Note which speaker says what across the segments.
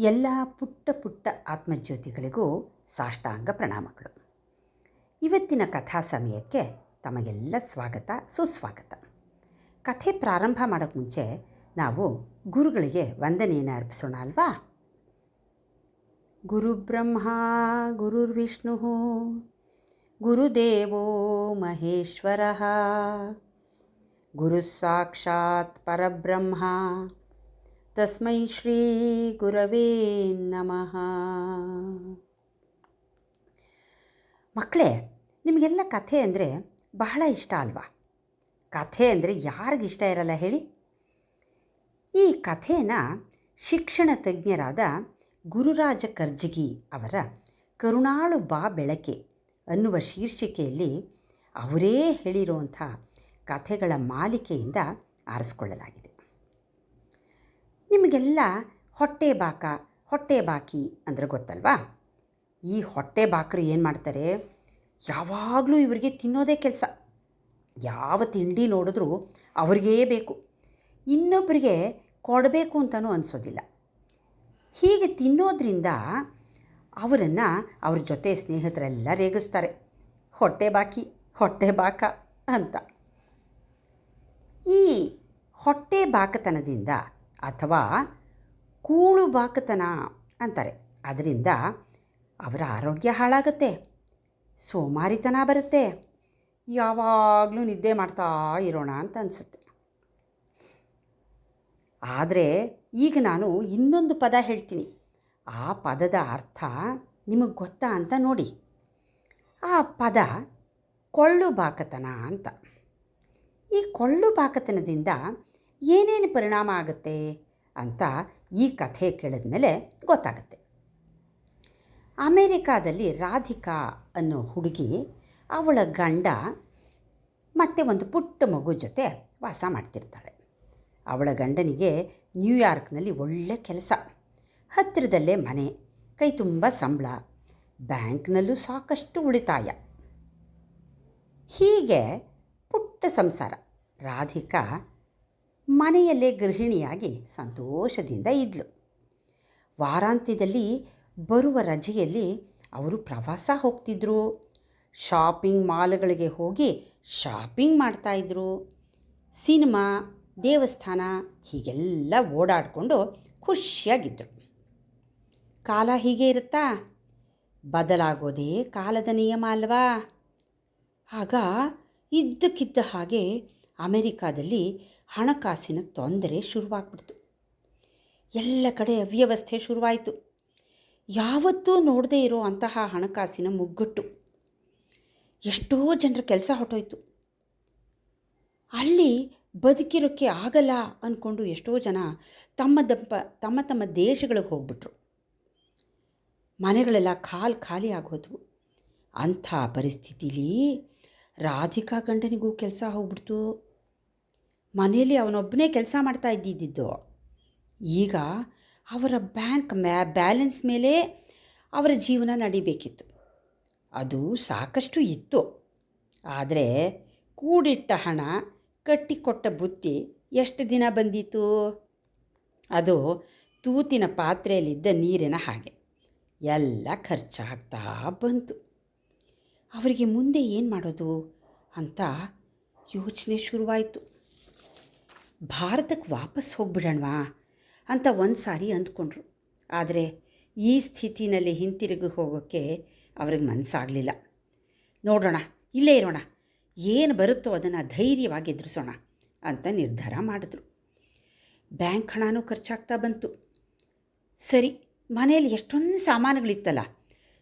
Speaker 1: ಎಲ್ಲ ಪುಟ್ಟ ಪುಟ್ಟ ಆತ್ಮಜ್ಯೋತಿಗಳಿಗೂ ಸಾಷ್ಟಾಂಗ ಪ್ರಣಾಮಗಳು. ಇವತ್ತಿನ ಕಥಾ ಸಮಯಕ್ಕೆ ತಮಗೆಲ್ಲ ಸ್ವಾಗತ, ಸುಸ್ವಾಗತ. ಕಥೆ ಪ್ರಾರಂಭ ಮಾಡೋಕ್ಕೆ ಮುಂಚೆ ನಾವು ಗುರುಗಳಿಗೆ ವಂದನೆಯನ್ನು ಅರ್ಪಿಸೋಣ ಅಲ್ವಾ? ಗುರುಬ್ರಹ್ಮ ಗುರುರ್ವಿಷ್ಣು ಗುರುದೇವೋ ಮಹೇಶ್ವರ, ಗುರು ಸಾಕ್ಷಾತ್ ಪರಬ್ರಹ್ಮ ತಸ್ಮೈ ಶ್ರೀ ಗುರವೇ ನಮಃ ಮಕ್ಕಳೇ, ನಿಮಗೆಲ್ಲ ಕಥೆ ಅಂದರೆ ಬಹಳ ಇಷ್ಟ ಅಲ್ವಾ? ಕಥೆ ಅಂದರೆ ಯಾರಿಗಿಷ್ಟ ಇರಲ್ಲ ಹೇಳಿ? ಈ ಕಥೆನ ಶಿಕ್ಷಣ ತಜ್ಞರಾದ ಗುರುರಾಜ ಕರ್ಜಗಿ ಅವರ ಕರುಣಾಳು ಬಾ ಬೆಳಕೆ ಅನ್ನುವ ಶೀರ್ಷಿಕೆಯಲ್ಲಿ ಅವರೇ ಹೇಳಿರುವಂಥ ಕಥೆಗಳ ಮಾಲಿಕೆಯಿಂದ ಆರಿಸ್ಕೊಳ್ಳಲಾಗಿದೆ. ನಿಮಗೆಲ್ಲ ಹೊಟ್ಟೆ ಬಾಕ, ಹೊಟ್ಟೆ ಬಾಕಿ ಅಂದರೆ ಗೊತ್ತಲ್ವಾ? ಈ ಹೊಟ್ಟೆ ಬಾಕರು ಏನು ಮಾಡ್ತಾರೆ? ಯಾವಾಗಲೂ ಇವರಿಗೆ ತಿನ್ನೋದೇ ಕೆಲಸ. ಯಾವ ತಿಂಡಿ ನೋಡಿದ್ರೂ ಅವ್ರಿಗೇ ಬೇಕು. ಇನ್ನೊಬ್ಬರಿಗೆ ಕೊಡಬೇಕು ಅಂತಲೂ ಅನಿಸೋದಿಲ್ಲ. ಹೀಗೆ ತಿನ್ನೋದ್ರಿಂದ ಅವರನ್ನು ಅವ್ರ ಜೊತೆ ಸ್ನೇಹಿತರೆಲ್ಲ ರೇಗಿಸ್ತಾರೆ. ಹೊಟ್ಟೆ ಬಾಕಿ, ಹೊಟ್ಟೆ ಬಾಕ ಅಂತ. ಈ ಹೊಟ್ಟೆ ಬಾಕತನದಿಂದ ಅಥವಾ ಕೂಳು ಬಾಕತನ ಅಂತಾರೆ. ಅದರಿಂದ ಅವರ ಆರೋಗ್ಯ ಹಾಳಾಗುತ್ತೆ, ಸೋಮಾರಿತನ ಬರುತ್ತೆ, ಯಾವಾಗಲೂ ನಿದ್ದೆ ಮಾಡ್ತಾ ಇರೋಣ ಅಂತ ಅನಿಸುತ್ತೆ. ಆದರೆ ಈಗ ನಾನು ಇನ್ನೊಂದು ಪದ ಹೇಳ್ತೀನಿ. ಆ ಪದದ ಅರ್ಥ ನಿಮಗೆ ಗೊತ್ತಾ ಅಂತ ನೋಡಿ. ಆ ಪದ ಕೊಳ್ಳು ಬಾಕತನ ಅಂತ. ಈ ಕೊಳ್ಳು ಬಾಕತನದಿಂದ ಏನೇನು ಪರಿಣಾಮ ಆಗುತ್ತೆ ಅಂತ ಈ ಕಥೆ ಕೇಳಿದ ಮೇಲೆ ಗೊತ್ತಾಗುತ್ತೆ. ಅಮೇರಿಕಾದಲ್ಲಿ ರಾಧಿಕಾ ಅನ್ನೋ ಹುಡುಗಿ ಅವಳ ಗಂಡ ಮತ್ತೆ ಒಂದು ಪುಟ್ಟ ಮಗು ಜೊತೆ ವಾಸ ಮಾಡ್ತಿರ್ತಾಳೆ. ಅವಳ ಗಂಡನಿಗೆ ನ್ಯೂಯಾರ್ಕ್ನಲ್ಲಿ ಒಳ್ಳೆ ಕೆಲಸ. ಹತ್ತಿರದಲ್ಲೇ ಮನೆ, ಕೈ ತುಂಬ ಸಂಬಳ, ಬ್ಯಾಂಕ್ನಲ್ಲೂ ಸಾಕಷ್ಟು ಉಳಿತಾಯ. ಹೀಗೆ ಪುಟ್ಟ ಸಂಸಾರ. ರಾಧಿಕಾ ಮನೆಯಲ್ಲೇ ಗೃಹಿಣಿಯಾಗಿ ಸಂತೋಷದಿಂದ ಇದ್ಲು. ವಾರಾಂತ್ಯದಲ್ಲಿ ಬರುವ ರಜೆಯಲ್ಲಿ ಅವರು ಪ್ರವಾಸ ಹೋಗ್ತಿದ್ರು. ಶಾಪಿಂಗ್ ಮಾಲ್ಗಳಿಗೆ ಹೋಗಿ ಶಾಪಿಂಗ್ ಮಾಡ್ತಾಯಿದ್ರು ಸಿನಿಮಾ, ದೇವಸ್ಥಾನ ಹೀಗೆಲ್ಲ ಓಡಾಡಿಕೊಂಡು ಖುಷಿಯಾಗಿದ್ದರು ಕಾಲ ಹೀಗೆ ಇರುತ್ತಾ? ಬದಲಾಗೋದೇ ಕಾಲದ ನಿಯಮ ಅಲ್ವಾ? ಆಗ ಇದ್ದಕ್ಕಿದ್ದ ಹಾಗೆ ಅಮೆರಿಕಾದಲ್ಲಿ ಹಣಕಾಸಿನ ತೊಂದರೆ ಶುರುವಾಗ್ಬಿಡ್ತು. ಎಲ್ಲ ಕಡೆ ಅವ್ಯವಸ್ಥೆ ಶುರುವಾಯಿತು. ಯಾವತ್ತೂ ನೋಡದೇ ಇರೋ ಅಂತಹ ಹಣಕಾಸಿನ ಮುಗ್ಗಟ್ಟು. ಎಷ್ಟೋ ಜನರ ಕೆಲಸ ಹೊಟ್ಟೋಯ್ತು ಅಲ್ಲಿ ಬದುಕಿರೋಕ್ಕೆ ಆಗಲ್ಲ ಅಂದ್ಕೊಂಡು ಎಷ್ಟೋ ಜನ ತಮ್ಮ ದಪ್ಪ, ತಮ್ಮ ತಮ್ಮ ದೇಶಗಳಿಗೆ ಹೋಗ್ಬಿಟ್ರು. ಮನೆಗಳೆಲ್ಲ ಖಾಲಿ ಖಾಲಿ ಆಗೋದ್ವು ಅಂಥ ಪರಿಸ್ಥಿತಿಲಿ ರಾಧಿಕಾ ಗಂಡನಿಗೂ ಕೆಲಸ ಹೋಗ್ಬಿಡ್ತು. ಮನೆಯಲ್ಲಿ ಅವನೊಬ್ಬನೇ ಕೆಲಸ ಮಾಡ್ತಾ ಇದ್ದಿದ್ದು. ಈಗ ಅವರ ಬ್ಯಾಂಕ್ ಮ್ಯಾ, ಬ್ಯಾಲೆನ್ಸ್ ಮೇಲೆ ಅವರ ಜೀವನ ನಡಿಬೇಕಿತ್ತು. ಅದು ಸಾಕಷ್ಟು ಇತ್ತು. ಆದರೆ ಕೂಡಿಟ್ಟ ಹಣ, ಕಟ್ಟಿಕೊಟ್ಟ ಬುತ್ತಿ ಎಷ್ಟು ದಿನ ಬಂದಿತ್ತು ಅದು ತೂತಿನ ಪಾತ್ರೆಯಲ್ಲಿದ್ದ ನೀರಿನ ಹಾಗೆ. ಎಲ್ಲ ಖರ್ಚಾಗ್ತಾ ಬಂತು. ಅವರಿಗೆ ಮುಂದೆ ಏನು ಮಾಡೋದು ಅಂತ ಯೋಚನೆ ಶುರುವಾಯಿತು. ಭಾರತಕ್ಕೆ ವಾಪಸ್ ಹೋಗ್ಬಿಡೋಣವಾ ಅಂತ ಒಂದು ಸಾರಿ ಅಂದ್ಕೊಂಡ್ರು. ಆದರೆ ಈ ಸ್ಥಿತಿನಲ್ಲಿ ಹಿಂತಿರುಗಿ ಹೋಗೋಕ್ಕೆ ಅವ್ರಿಗೆ ಮನಸ್ಸಾಗಲಿಲ್ಲ ನೋಡೋಣ, ಇಲ್ಲೇ ಇರೋಣ, ಏನು ಬರುತ್ತೋ ಅದನ್ನು ಧೈರ್ಯವಾಗಿ ಎದುರಿಸೋಣ ಅಂತ ನಿರ್ಧಾರ ಮಾಡಿದ್ರು. ಬ್ಯಾಂಕ್ ಹಣನೂ ಖರ್ಚಾಗ್ತಾ ಬಂತು. ಸರಿ, ಮನೆಯಲ್ಲಿ ಎಷ್ಟೊಂದು ಸಾಮಾನುಗಳಿತ್ತಲ್ಲ,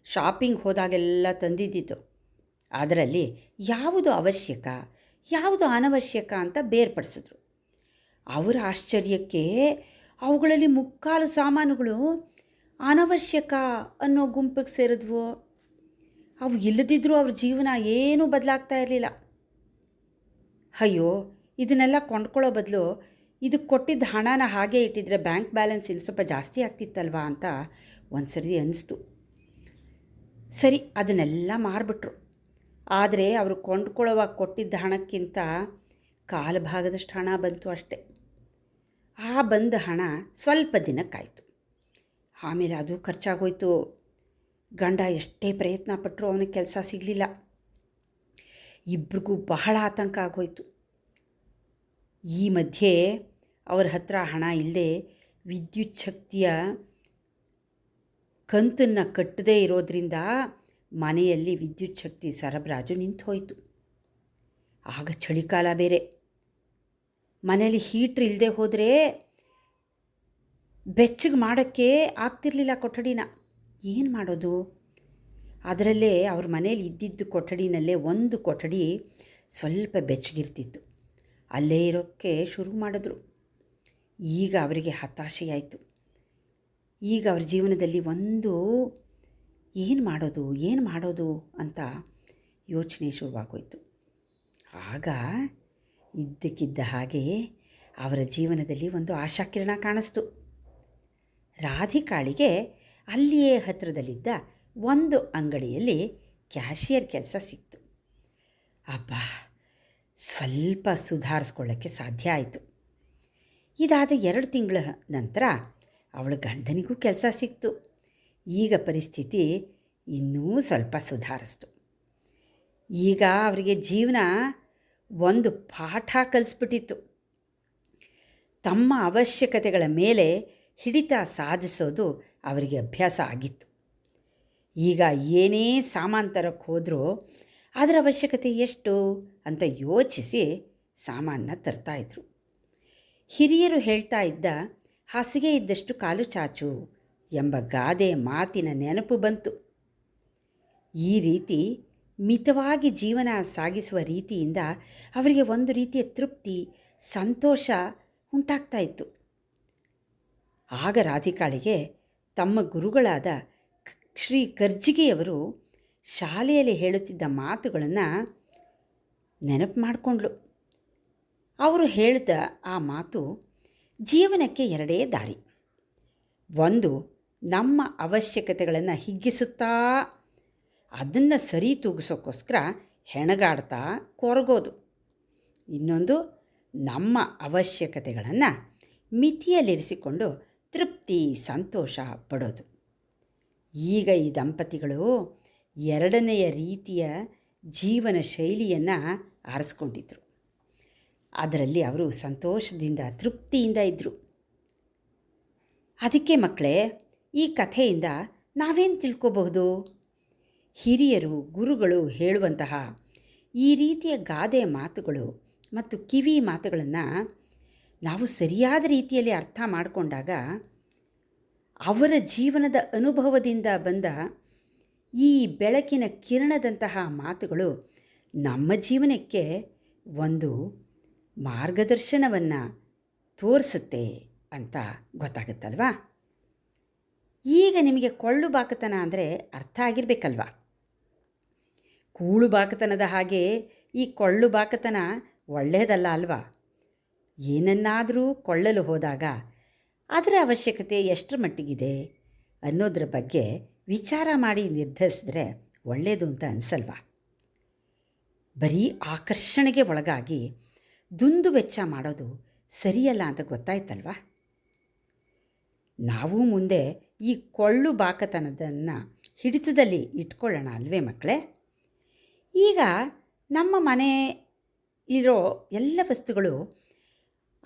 Speaker 1: ಶಾಪಿಂಗ್ ಹೋದಾಗೆಲ್ಲ ತಂದಿದ್ದಿತ್ತು ಅದರಲ್ಲಿ ಯಾವುದು ಅವಶ್ಯಕ, ಯಾವುದು ಅನವಶ್ಯಕ ಅಂತ ಬೇರ್ಪಡಿಸಿದ್ರು. ಅವರ ಆಶ್ಚರ್ಯಕ್ಕೆ ಅವುಗಳಲ್ಲಿ ಮುಕ್ಕಾಲು ಸಾಮಾನುಗಳು ಅನವಶ್ಯಕ ಅನ್ನೋ ಗುಂಪಿಗೆ ಸೇರಿದ್ವು. ಅವು ಇಲ್ಲದಿದ್ದರೂ ಅವ್ರ ಜೀವನ ಏನೂ ಬದಲಾಗ್ತಾ ಇರಲಿಲ್ಲ. ಅಯ್ಯೋ, ಇದನ್ನೆಲ್ಲ ಕೊಂಡ್ಕೊಳ್ಳೋ ಬದಲು ಇದಕ್ಕೆ ಕೊಟ್ಟಿದ್ದ ಹಣನ ಹಾಗೆ ಇಟ್ಟಿದ್ರೆ ಬ್ಯಾಂಕ್ ಬ್ಯಾಲೆನ್ಸ್ ಇನ್ನು ಸ್ವಲ್ಪ ಜಾಸ್ತಿ ಆಗ್ತಿತ್ತಲ್ವಾ ಅಂತ ಒಂದು ಸರಿ ಅನ್ನಿಸ್ತು ಸರಿ, ಅದನ್ನೆಲ್ಲ ಮಾರಿಬಿಟ್ರು. ಆದರೆ ಅವರು ಕೊಂಡ್ಕೊಳ್ಳೋವಾಗ ಕೊಟ್ಟಿದ್ದ ಹಣಕ್ಕಿಂತ ಕಾಲು ಭಾಗದಷ್ಟು ಹಣ ಬಂತು ಅಷ್ಟೆ. ಆ ಬಂದ ಹಣ ಸ್ವಲ್ಪ ದಿನಕ್ಕಾಯಿತು. ಆಮೇಲೆ ಅದು ಖರ್ಚಾಗೋಯ್ತು. ಗಂಡ ಎಷ್ಟೇ ಪ್ರಯತ್ನ ಪಟ್ಟರು ಅವನಿಗೆ ಕೆಲಸ ಸಿಗಲಿಲ್ಲ. ಇಬ್ರಿಗೂ ಬಹಳ ಆತಂಕ ಆಗೋಯ್ತು. ಈ ಮಧ್ಯೆ ಅವ್ರ ಹತ್ರ ಹಣ ಇಲ್ಲದೆ ವಿದ್ಯುತ್ ಶಕ್ತಿಯ ಕಂತನ್ನು ಕಟ್ಟದೇ ಇರೋದರಿಂದ ಮನೆಯಲ್ಲಿ ವಿದ್ಯುತ್ ಶಕ್ತಿ ಸರಬರಾಜು ನಿಂತು ಹೋಯಿತು ಆಗ ಚಳಿಕಾಲ ಬೇರೆ. ಮನೇಲಿ ಹೀಟ್ರ್ ಇಲ್ಲದೆ ಹೋದರೆ ಬೆಚ್ಚಗೆ ಮಾಡೋಕ್ಕೆ ಆಗ್ತಿರ್ಲಿಲ್ಲ ಕೊಠಡಿನ. ಏನು ಮಾಡೋದು? ಅದರಲ್ಲೇ ಅವ್ರ ಮನೇಲಿ ಇದ್ದಿದ್ದು ಕೊಠಡಿನಲ್ಲೇ ಒಂದು ಕೊಠಡಿ ಸ್ವಲ್ಪ ಬೆಚ್ಚಗಿರ್ತಿತ್ತು. ಅಲ್ಲೇ ಇರೋಕ್ಕೆ ಶುರು ಮಾಡಿದ್ರು. ಈಗ ಅವರಿಗೆ ಹತಾಶೆಯಾಯಿತು. ಈಗ ಅವ್ರ ಜೀವನದಲ್ಲಿ ಒಂದು ಏನು ಮಾಡೋದು ಏನು ಮಾಡೋದು ಅಂತ ಯೋಚನೆ ಶುರುವಾಗೋಯ್ತು. ಆಗ ಇದ್ದಕ್ಕಿದ್ದ ಹಾಗೆ ಅವರ ಜೀವನದಲ್ಲಿ ಒಂದು ಆಶಾಕಿರಣ ಕಾಣಿಸ್ತು. ರಾಧಿಕಾಳಿಗೆ ಅಲ್ಲಿಯೇ ಹತ್ತಿರದಲ್ಲಿದ್ದ ಒಂದು ಅಂಗಡಿಯಲ್ಲಿ ಕ್ಯಾಶಿಯರ್ ಕೆಲಸ ಸಿಕ್ತು. ಅಬ್ಬಾ, ಸ್ವಲ್ಪ ಸುಧಾರಿಸ್ಕೊಳ್ಳೋಕ್ಕೆ ಸಾಧ್ಯ ಆಯಿತು. ಇದಾದ ಎರಡು ತಿಂಗಳ ನಂತರ ಅವಳ ಗಂಡನಿಗೂ ಕೆಲಸ ಸಿಕ್ತು. ಈಗ ಪರಿಸ್ಥಿತಿ ಇನ್ನೂ ಸ್ವಲ್ಪ ಸುಧಾರಿಸ್ತು. ಈಗ ಅವರಿಗೆ ಜೀವನ ಒಂದು ಪಾಠ ಕಲಿಸ್ಬಿಟ್ಟಿತ್ತು. ತಮ್ಮ ಅವಶ್ಯಕತೆಗಳ ಮೇಲೆ ಹಿಡಿತ ಸಾಧಿಸೋದು ಅವರಿಗೆ ಅಭ್ಯಾಸ ಆಗಿತ್ತು. ಈಗ ಏನೇ ಸಾಮಾನು ತರಕ್ಕೆ ಹೋದರೂ ಅದರ ಅವಶ್ಯಕತೆ ಎಷ್ಟು ಅಂತ ಯೋಚಿಸಿ ಸಾಮಾನನ್ನ ತರ್ತಾಯಿದ್ರು ಹಿರಿಯರು ಹೇಳ್ತಾ ಇದ್ದ, ಹಾಸಿಗೆ ಇದ್ದಷ್ಟು ಕಾಲು ಚಾಚು ಎಂಬ ಗಾದೆ ಮಾತಿನ ನೆನಪು ಬಂತು. ಈ ರೀತಿ ಮಿತವಾಗಿ ಜೀವನ ಸಾಗಿಸುವ ರೀತಿಯಿಂದ ಅವರಿಗೆ ಒಂದು ರೀತಿಯ ತೃಪ್ತಿ, ಸಂತೋಷ ಉಂಟಾಗ್ತಾ ಇತ್ತು. ಆಗ ರಾಧಿಕಾಳಿಗೆ ತಮ್ಮ ಗುರುಗಳಾದ ಶ್ರೀ ಕರ್ಜಿಗೆಯವರು ಶಾಲೆಯಲ್ಲಿ ಹೇಳುತ್ತಿದ್ದ ಮಾತುಗಳನ್ನು ನೆನಪು ಮಾಡಿಕೊಂಡ್ಳು. ಅವರು ಹೇಳಿದ ಆ ಮಾತು ಜೀವನಕ್ಕೆ ಎರಡೇ ದಾರಿ. ಒಂದು, ನಮ್ಮ ಅವಶ್ಯಕತೆಗಳನ್ನು ಹಿಗ್ಗಿಸುತ್ತಾ ಅದನ್ನು ಸರಿ ತೂಗಿಸೋಕ್ಕೋಸ್ಕರ ಹೆಣಗಾಡ್ತಾ ಕೊರಗೋದು. ಇನ್ನೊಂದು, ನಮ್ಮ ಅವಶ್ಯಕತೆಗಳನ್ನು ಮಿತಿಯಲ್ಲಿರಿಸಿಕೊಂಡು ತೃಪ್ತಿ, ಸಂತೋಷ ಪಡೋದು. ಈಗ ಈ ದಂಪತಿಗಳು ಎರಡನೆಯ ರೀತಿಯ ಜೀವನ ಶೈಲಿಯನ್ನು ಆರಿಸ್ಕೊಂಡಿದ್ರು. ಅದರಲ್ಲಿ ಅವರು ಸಂತೋಷದಿಂದ, ತೃಪ್ತಿಯಿಂದ ಇದ್ದರು ಅದಕ್ಕೆ ಮಕ್ಕಳೇ, ಈ ಕಥೆಯಿಂದ ನಾವೇನು ತಿಳ್ಕೋಬಹುದು? ಹಿರಿಯರು, ಗುರುಗಳು ಹೇಳುವಂತಹ ಈ ರೀತಿಯ ಗಾದೆ ಮಾತುಗಳು ಮತ್ತು ಕಿವಿ ಮಾತುಗಳನ್ನು ನಾವು ಸರಿಯಾದ ರೀತಿಯಲ್ಲಿ ಅರ್ಥ ಮಾಡಿಕೊಂಡಾಗ ಅವರ ಜೀವನದ ಅನುಭವದಿಂದ ಬಂದ ಈ ಬೆಳಕಿನ ಕಿರಣದಂತಹ ಮಾತುಗಳು ನಮ್ಮ ಜೀವನಕ್ಕೆ ಒಂದು ಮಾರ್ಗದರ್ಶನವನ್ನು ತೋರಿಸುತ್ತೆ ಅಂತ ಗೊತ್ತಾಗುತ್ತಲ್ವಾ? ಈಗ ನಿಮಗೆ ಕೊಳ್ಳು ಬಾಕತನ ಅಂದರೆ ಅರ್ಥ ಆಗಿರಬೇಕಲ್ವಾ? ಕೂಳು ಬಾಕತನದ ಹಾಗೆ ಈ ಕೊಳ್ಳು ಬಾಕತನ ಒಳ್ಳೆಯದಲ್ಲ ಅಲ್ವಾ? ಏನನ್ನಾದರೂ ಕೊಳ್ಳಲು ಹೋದಾಗ ಅದರ ಅವಶ್ಯಕತೆ ಎಷ್ಟರ ಮಟ್ಟಿಗಿದೆ ಅನ್ನೋದ್ರ ಬಗ್ಗೆ ವಿಚಾರ ಮಾಡಿ ನಿರ್ಧರಿಸಿದ್ರೆ ಒಳ್ಳೆಯದು ಅಂತ ಅನಿಸಲ್ವಾ? ಬರೀ ಆಕರ್ಷಣೆಗೆ ಒಳಗಾಗಿ ದುಂದು ವೆಚ್ಚ ಮಾಡೋದು ಸರಿಯಲ್ಲ ಅಂತ ಗೊತ್ತಾಯ್ತಲ್ವಾ? ನಾವು ಮುಂದೆ ಈ ಕೊಳ್ಳು ಬಾಕತನದನ್ನು ಹಿಡಿತದಲ್ಲಿ ಇಟ್ಕೊಳ್ಳೋಣ ಅಲ್ವೇ ಮಕ್ಕಳೇ? ಈಗ ನಮ್ಮ ಮನೆ ಇರೋ ಎಲ್ಲ ವಸ್ತುಗಳು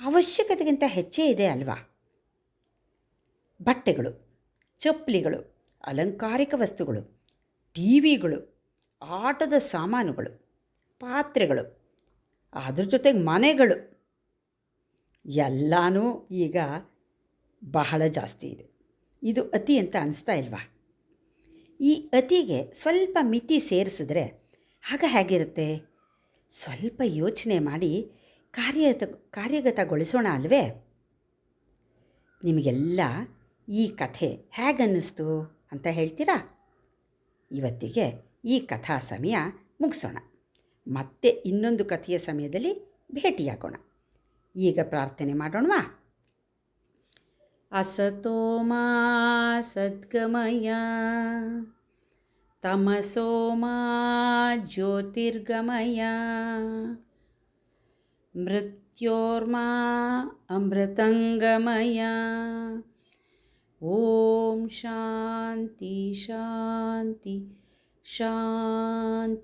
Speaker 1: ಅವಶ್ಯಕತೆಗಿಂತ ಹೆಚ್ಚೇ ಇದೆ ಅಲ್ವಾ? ಬಟ್ಟೆಗಳು, ಚಪ್ಪಲಿಗಳು, ಅಲಂಕಾರಿಕ ವಸ್ತುಗಳು, ಟಿ ವಿಗಳು, ಆಟದ ಸಾಮಾನುಗಳು, ಪಾತ್ರೆಗಳು, ಅದ್ರ ಜೊತೆಗೆ ಮನೆಗಳು. ಎಲ್ಲನೂ ಈಗ ಬಹಳ ಜಾಸ್ತಿ ಇದೆ. ಇದು ಅತಿ ಅಂತ ಅನಿಸ್ತಾ ಇಲ್ವಾ? ಈ ಅತಿಗೆ ಸ್ವಲ್ಪ ಮಿತಿ ಸೇರಿಸಿದ್ರೆ ಆಗ ಹೇಗಿರುತ್ತೆ ಸ್ವಲ್ಪ ಯೋಚನೆ ಮಾಡಿ ಕಾರ್ಯತ ಕಾರ್ಯಗತಗೊಳಿಸೋಣ ಅಲ್ವೇ ನಿಮಗೆಲ್ಲ ಈ ಕಥೆ ಹೇಗನ್ನಿಸ್ತು ಅಂತ ಹೇಳ್ತೀರಾ ಇವತ್ತಿಗೆ ಈ ಕಥಾ ಸಮಯ ಮುಗಿಸೋಣ ಮತ್ತೆ ಇನ್ನೊಂದು ಕಥೆಯ ಸಮಯದಲ್ಲಿ ಭೇಟಿಯಾಗೋಣ ಈಗ ಪ್ರಾರ್ಥನೆ ಮಾಡೋಣವಾ असतो मा सद्गमय तमसो मा ज्योतिर्गमया। मृत्योर्मा अमृतङ्गमया। ॐ शान्ति शान्ति शान्तिः।